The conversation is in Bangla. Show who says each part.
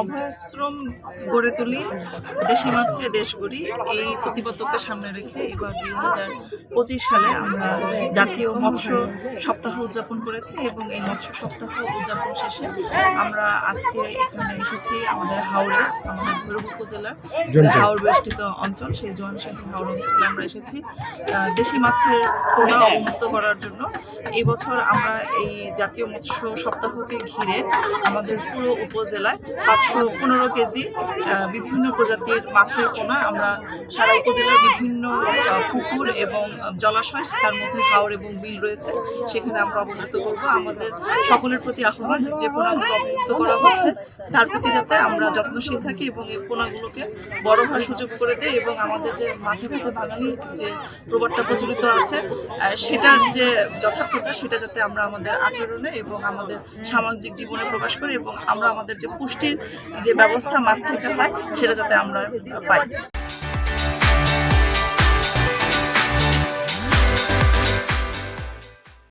Speaker 1: অভয়াশ্রম গড়ে তুলি দেশি মাছে দেশ গড়ি। এই প্রতিবদ্ধকে সামনে রেখে এবার দুই হাজার পঁচিশ সালে আমরা জাতীয় মৎস্য সপ্তাহ উদযাপন করেছি এবং এই মৎস্য সপ্তাহ উদযাপন শেষে আমরা আজকে এখানে এসেছি আমাদের হাওড়ে আমাদের ভৈরব উপজেলার যে হাওড় বেষ্টিত অঞ্চল সেই জোয়ানশাহী হাওড় অঞ্চলে আমরা এসেছি। দেশি মাছের পোনা অবমুক্ত করার জন্য। এই বছর আমরা এই জাতীয় মৎস্য সপ্তাহকে ঘিরে আমাদের পুরো উপজেলায় পাঁচশো পনেরো কেজি বিভিন্ন প্রজাতির মাছের পোনা আমরা সারা উপজেলার বিভিন্ন পুকুর এবং জলাশয়, তার মধ্যে হাওড় এবং বিল রয়েছে, সেখানে আমরা অবমুক্ত করব। আমাদের সকলের প্রতি আহ্বান যে পোনাগুলো অবমুক্ত করা হচ্ছে, তার প্রতি যাতে আমরা যত্নশীল থাকি এবং এই পোনাগুলোকে বড় হওয়ার সুযোগ করে দেয় এবং আমাদের যে মাছে ভাতে বাঙালি যে প্রবাদটা প্রচলিত আছে সেটার যে যথার্থতা, সেটা যাতে আমরা আমাদের আচরণে এবং আমাদের সামাজিক জীবনে প্রকাশ করি এবং আমরা আমাদের যে পুষ্টির যে ব্যবস্থা মাছ থেকে হয় সেটা যাতে আমরা পাই।